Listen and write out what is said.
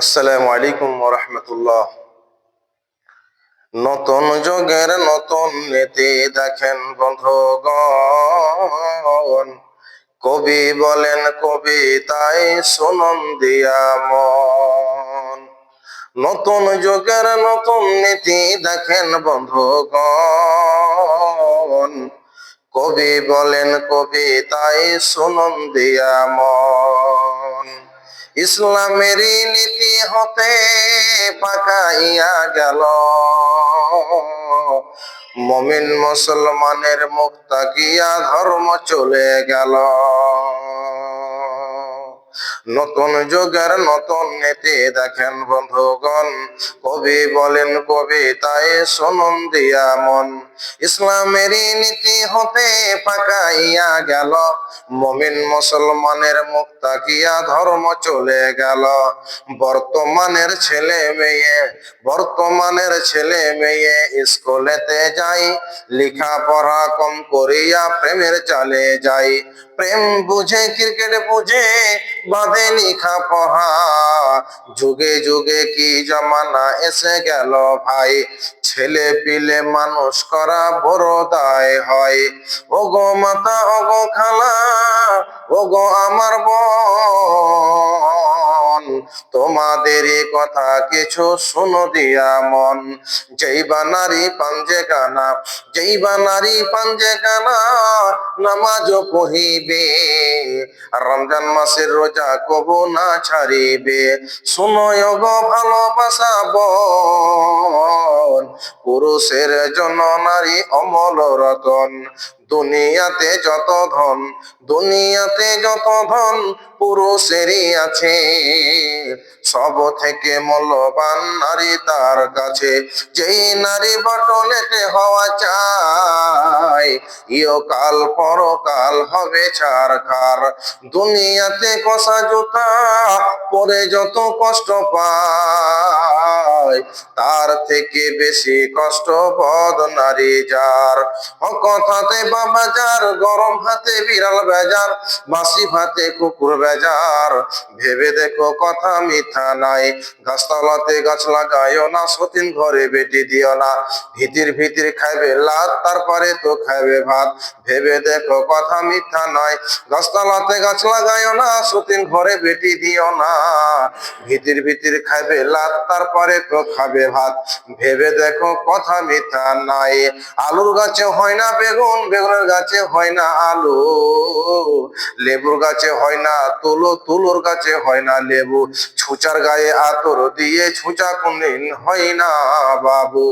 আসসালামু আলাইকুম রহমতুল্লাহ নতুন যুগের নতুন নীতি দেখেন বন্ধুগণ। কবি বলেন কবিতায় সুনন দিয়া মন। নতুন যুগের নতুন নীতি দেখেন বন্ধুগণ। কবি বলেন কবিতায় সুনন দিয়া মন। ইসলামেরই নীতি হতে পাকাইয়া গেল। মমিন মুসলমানের মুখ তাকিয়া ধর্ম চলে গেল। নতুন যুগের নতুন নীতি দেখেন বন্ধুগণ, কবি বলেন, কবিতায় শুনুন দিয়া মন। ইসলামেরই নীতি হতে পাকাইয়া গেল। মমিন মুসলমানের মুখ তাকিয়া ধর্ম চলে গেল। বর্তমানের ছেলে মেয়ে, বর্তমানের ছেলে মেয়ে স্কুলেতে যাই লেখা পড়া কম করিয়া প্রেমের চালে যাই। প্রেম বুঝে, ক্রিকেট বুঝে, বাঁধে লেখা পড়া যুগে যুগে কি জমানা এসে গেল ভাই? ছেলে পিলে মানুষ করা বড় দায় হয়। ও গো মাতা ও গো খালা ও গো আমার বোন তোমাদের কথা কিছু শুনো দিয়া মন। যেই বা নারী পাঞ্জে গানা যেই বা নারী পাঞ্জে গানা, নামাজ পহিবে রমজান মাসের রোজা কবু না ছাড়িবে। শুনয় গো ভালোবাসা বোন, পুরুষের জন্য নারী অমল রতন। দুনিয়াতে যত ধন, দুনিয়াতে যত ধন পুরুষেরই আছে। সব থেকে মূল্যবান নারী তার কাছে, যেই নারী বটলেতে হওয়া চায় ইয় কাল পরকাল হবে ছাড় খার দুনিয়াতে কষা জুতা পরে যত কষ্ট পায় তার থেকে বেশি কষ্ট বদ নারী যার। কথাতে বাবা যার, গরম হাতে বিড়াল বেজার, বাসি ভাতে কুকুর বেজার। ভেবে দেখো কথা মিথ্যা নাই, গাছতলাতে গাছ লাগাইও না, সতীন ঘরে বেটি দিও না। ভিতির ভিতির খাইবে লাত, তারপরে তো খাইবে ভাত। ভেবে দেখো কথা মিথ্যা নয় গাছতলাতে গাছ লাগাইও না, সতীন ঘরে বেটি দিও না। ভিতির ভিতির খাইবে লাত, তারপরে তো খাবে ভাত। ভেবে দেখো কথা মিথ্যা নাই। আলুর গাছে হয় না বেগুন, বেগুনের গাছে হয় না আলু। লেবুর গাছে হয় না তুলো, তুলোর গাছে হয় না লেবু। ছুচার গায়ে আতর দিয়ে ছুচা কোনদিন হয় না বাবু।